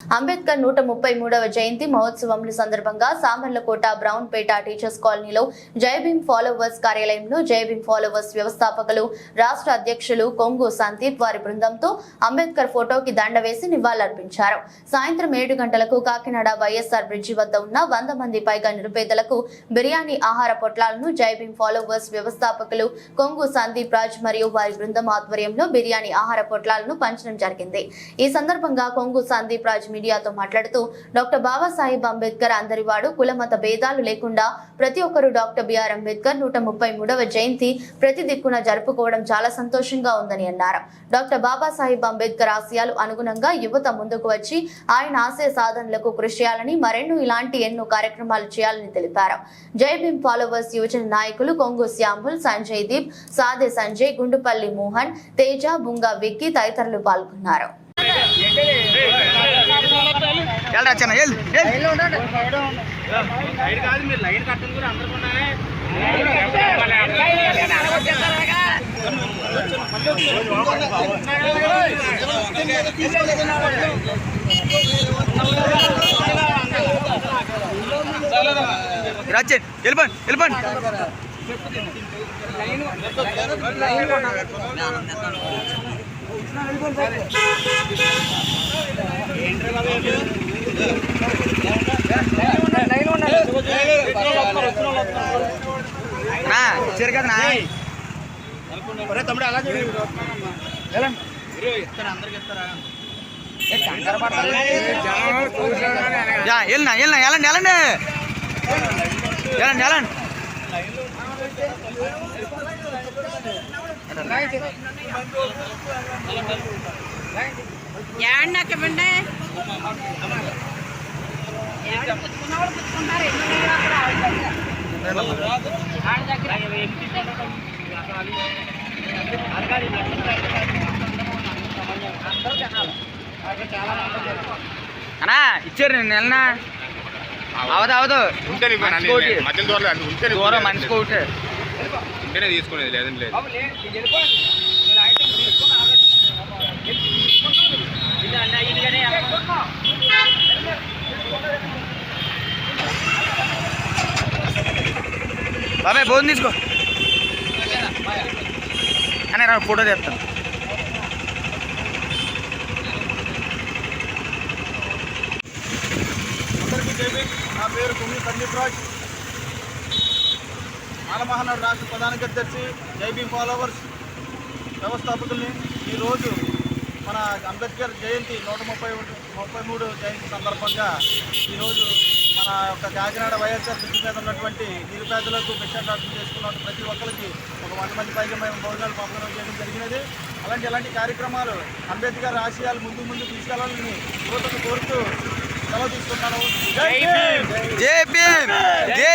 అంబేద్కర్ నూట ముప్పై మూడవ జయంతి మహోత్సవముల సందర్భంగా సామర్లకోట బ్రౌన్పేట టీచర్స్ కాలనీలో జయభీం ఫాలోవర్స్ కార్యాలయంలో జయభీం ఫాలోవర్స్ వ్యవస్థాపకులు రాష్ట్ర అధ్యక్షులు కొంగు సందీప్ వారి బృందంతో అంబేద్కర్ ఫోటోకి దండ వేసి నివాళులర్పించారు. సాయంత్రం ఏడు గంటలకు కాకినాడ వైఎస్ఆర్ బ్రిడ్జి వద్ద ఉన్న వంద మంది పైగా నిరుపేదలకు బిర్యానీ ఆహార పొట్లాలను జయభీం ఫాలోవర్స్ వ్యవస్థాపకులు కొంగు సందీప్ రాజ్ మరియు వారి బృందం ఆధ్వర్యంలో బిర్యానీ ఆహార పొట్లాలను పంచడం జరిగింది. ఈ సందర్భంగా కొంగు సందీప్ రాజ్ మీడియాతో మాట్లాడుతూ డాక్టర్ బాబాసాహెబ్ అంబేద్కర్ అందరివాడు కులమత భేదాలు లేకుండా ప్రతి ఒక్కరూ డాక్టర్ బిఆర్ అంబేద్కర్ నూట ముప్పై మూడవ జయంతి ప్రతి దిక్కున జరుపుకోవడం చాలా సంతోషంగా ఉందని అన్నారు. డాక్టర్ బాబాసాహెబ్ అంబేద్కర్ ఆశయాలు అనుగుణంగా యువత ముందుకు వచ్చి ఆయన ఆశయ సాధనలకు కృషి చేయాలని మరెన్నో ఇలాంటి ఎన్నో కార్యక్రమాలు చేయాలని తెలిపారు. జై భీమ్ ఫాలోవర్స్ యువజన నాయకులు కొంగు శ్యాంబుల్ సంజయ్ దీప్ సాదే సంజయ్ గుండుపల్లి మోహన్ తేజ బుంగా విక్కి తదితరులు పాల్గొన్నారు. వెళ్ళరా చిన్న వెళ్ళు రాజన్ వెళ్ళిపోండి వెళ్ళిపోండి నా ఇచ్చారు కదా తమ్ముడు అలా చూడు. వెళ్ళండి ఇస్తారు అందరికి ఇస్తారా యా వెళ్ళినా వెళ్ళినా వెళ్ళండి వెళ్ళండి. వెళ్ళండి వెళ్ళండి. ఏడన్నాక ఇవ్వండి ఏడ పుచ్చుకున్న వాళ్ళు పుచ్చుకుంటారు ఎన్ని ఉన్నాయి అక్కడ ఆడ దగ్గర అన్నా ఇచ్చారు నేను వెళ్ళనా అవదు అవదు. మధ్యలో దూరం. మనిషికి ఒకటి. ఉంటేనే తీసుకునేది లేదండి లేదు. బాబాయ్ భోజనం తీసుకో. అని రా ఫోటో తీస్తాను. అందరికీ నా పేరు కుమి సందీప్ రాజ్. రాష్ట్ర ప్రధాన కార్యదర్శి జైబీ ఫాలోవర్స్ వ్యవస్థాపకుల్ని ఈరోజు మన అంబేద్కర్ జయంతి నూట ముప్పై ముప్పై మూడు జయంతి సందర్భంగా ఈరోజు మన యొక్క కాకినాడ వైఎస్ఆర్ బ్రిడ్జి మీద ఉన్నటువంటి నిరుపేదలకు భిక్షాటం చేసుకున్న ప్రతి ఒక్కరికి ఒక వంద మంది పైగా మేము భోజనాలు పంపడం చేయడం జరిగినది. అలాంటి ఎలాంటి కార్యక్రమాలు అంబేద్కర్ ఆశయాలు ముందు ముందు తీసుకెళ్ళాలని కోరుతూ సెలవు తీసుకుంటాను జై భీమ్! జై భీమ్. జై